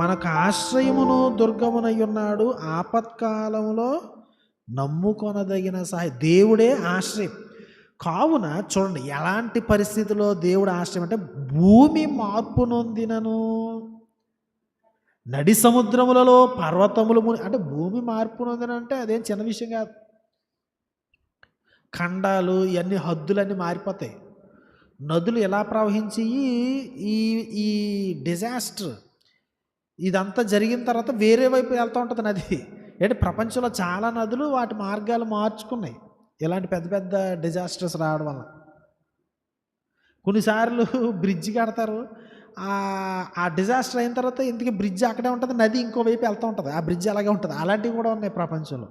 మనకు ఆశ్రయమును దుర్గమునై ఉన్నాడు ఆపత్కాలములో నమ్ముకొనదగిన సహాయ దేవుడే ఆశ్రయం. కావున చూడండి ఎలాంటి పరిస్థితిలో దేవుడు ఆశ్రయం అంటే భూమి మార్పు నొందినను. నడి సముద్రములలో పర్వతములు ముని అంటే భూమి మార్పు నొందినంటే అదేం చిన్న విషయం కాదు. ఖండాలు ఇవన్నీ హద్దులన్నీ మారిపోతాయి. నదులు ఎలా ప్రవహించి ఈ ఈ డిజాస్టర్ ఇదంతా జరిగిన తర్వాత వేరే వైపు వెళ్తూ ఉంటుంది నది. అంటే ప్రపంచంలో చాలా నదులు వాటి మార్గాలు మార్చుకున్నాయి. ఇలాంటి పెద్ద పెద్ద డిజాస్టర్స్ రావడం వల్ల. కొన్నిసార్లు బ్రిడ్జ్ కడతారు. ఆ- ఆ డిజాస్టర్ అయిన తర్వాత ఇంతకీ బ్రిడ్జ్ అక్కడే ఉంటుంది నది ఇంకో వైపు వెళ్తూ ఉంటుంది. ఆ బ్రిడ్జ్ అలాగే ఉంటుంది. అలాంటివి కూడా ఉన్నాయి ప్రపంచంలో.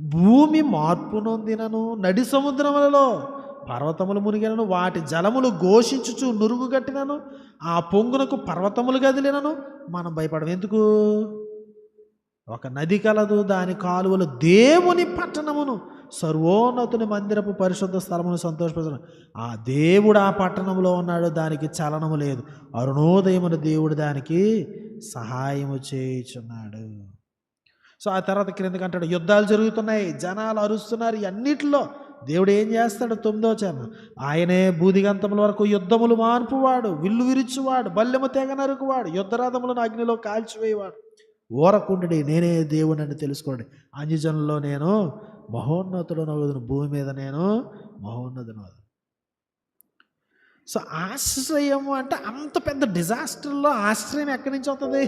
భూమి మార్పు నొందినను నడి సముద్రములలో. పర్వతములు మునిగినను వాటి జలములు ఘోషించుచు నురుగుగట్టినను ఆ పొంగునకు పర్వతములు గదిలినను. మనం భయపడం ఎందుకు? ఒక నది కలదు దాని కాలువలు దేవుని పట్టణమును. సర్వోన్నతుని మందిరపు పరిశుద్ధ స్థలమును సంతోషపరచడం ఆ దేవుడు ఆ పట్టణంలో ఉన్నాడు దానికి చలనము లేదు. అరుణోదయమున దేవుడు దానికి సహాయము చేయుచున్నాడు. సో ఆ తర్వాత క్రిందకంటాడు యుద్ధాలు జరుగుతున్నాయి జనాలు అరుస్తున్నారు అన్నిటిలో దేవుడు ఏం చేస్తాడు? తొమ్మిదో చరణ ఆయనే బూదిగంతముల వరకు యుద్ధములు మార్పువాడు విల్లు విరుచువాడు బల్లెము తెగ నరుకువాడు యుద్ధరథములను అగ్నిలో కాల్చివేయవాడు. ఓరకుండి నేనే దేవుని అని తెలుసుకోండి అంజజనులో నేను మహోన్నతుడు నవ్వుదును భూమి మీద నేను మహోన్నతుడు సో ఆశ్రయము అంటే అంత పెద్ద డిజాస్టర్లో ఆశ్రయం ఎక్కడి నుంచి వస్తుంది